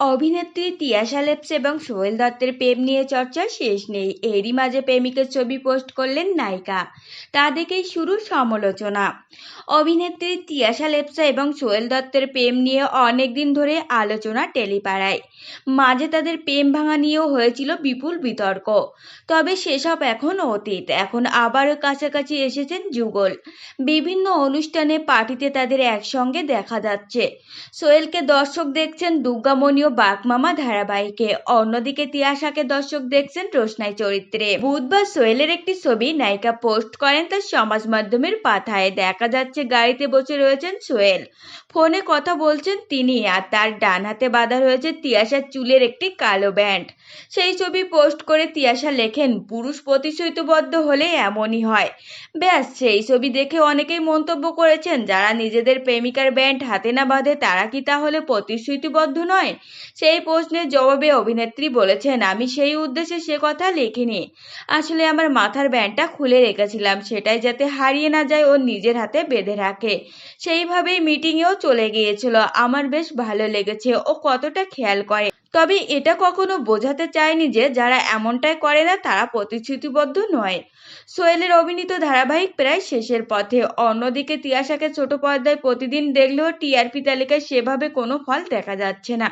অভিনেত্রী তিয়াশা লেপস এবং সোহেল দত্তের প্রেম নিয়ে চর্চা শেষ নেই। এরই মাঝে প্রেমিকের ছবি পোস্ট করলেন নায়িকা। তা দেখেই শুরু সমালোচনা। অভিনেত্রী তিয়াশা লেপসা এবং সোহেল দত্তের প্রেম নিয়ে অনেক দিন ধরে আলোচনা টেলিপাড়ায়। মাঝে তাদের প্রেম ভাঙা নিয়েও হয়েছিল বিপুল বিতর্ক। তবে সেসব এখন অতীত। এখন আবারও কাছাকাছি এসেছেন যুগল। বিভিন্ন অনুষ্ঠানে পার্টিতে তাদের একসঙ্গে দেখা যাচ্ছে। সোহেলকে দর্শক দেখছেন দুর্গামণি বাঘমামা ধারাবাহিকে, অন্যদিকে তিয়াশাকে দর্শক দেখছেন রোশনাই চরিত্রে। বুধবার সোহেলের একটি ছবি নায়িকা পোস্ট করেন তার সমাজ মাধ্যমের পাথায় দেখা যাচ্ছে গাড়িতে বসে রয়েছেন সোহেল। ফোনে কথা বলছেন তিনি আর তার ডান হাতে বাঁধা রয়েছে তিয়াশার চুলের একটি কালো ব্যান্ড। সেই ছবি পোস্ট করে তিয়াশা লেখেন, পুরুষ প্রতিশ্রুতিবদ্ধ হলে এমনই হয়। ব্যাস, সেই ছবি দেখে অনেকেই মন্তব্য করেছেন, যারা নিজেদের প্রেমিকার ব্যান্ড হাতে না বাঁধে তারা কি তাহলে প্রতিশ্রুতিবদ্ধ নয়? সেই প্রশ্নের জবাবে অভিনেত্রী বলেছেন, আমি সেই উদ্দেশ্যে সে কথা লিখিনি। আসলে আমার মাথার ব্যান্ডটা খুলে রেখেছিলাম, সেটাই যাতে হারিয়ে না যায় ও নিজের হাতে বেঁধে রাখে। সেইভাবেই মিটিংয়েও চলে গিয়েছিল। আমার বেশ ভালো লেগেছে। ও কতটা খেয়াল করে। তবে এটা কখনো বোঝাতে চায়নি যে যারা এমনটাই করে না, তারা প্রতিশ্রুতিবদ্ধ নয়। সোহেলের অভিনীত ধারাবাহিক প্রায় শেষের পথে। অন্যদিকে তিয়াশাকে ছোট পর্দায় প্রতিদিন দেখলেও টিআরপি তালিকায় সেভাবে কোনো ফল দেখা যাচ্ছে না।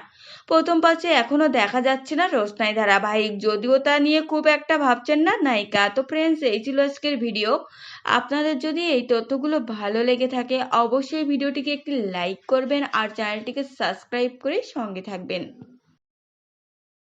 প্রথম পাশে এখনও দেখা যাচ্ছে না রোশনাই ধারাবাহিক। যদিও তা নিয়ে খুব একটা ভাবছেন না নায়িকা। তো ফ্রেন্ডস এই ছিল আজকের ভিডিও। আপনাদের যদি এই তথ্যগুলো ভালো লেগে থাকে, অবশ্যই ভিডিওটিকে একটি লাইক করবেন আর চ্যানেলটিকে সাবস্ক্রাইব করে সঙ্গে থাকবেন।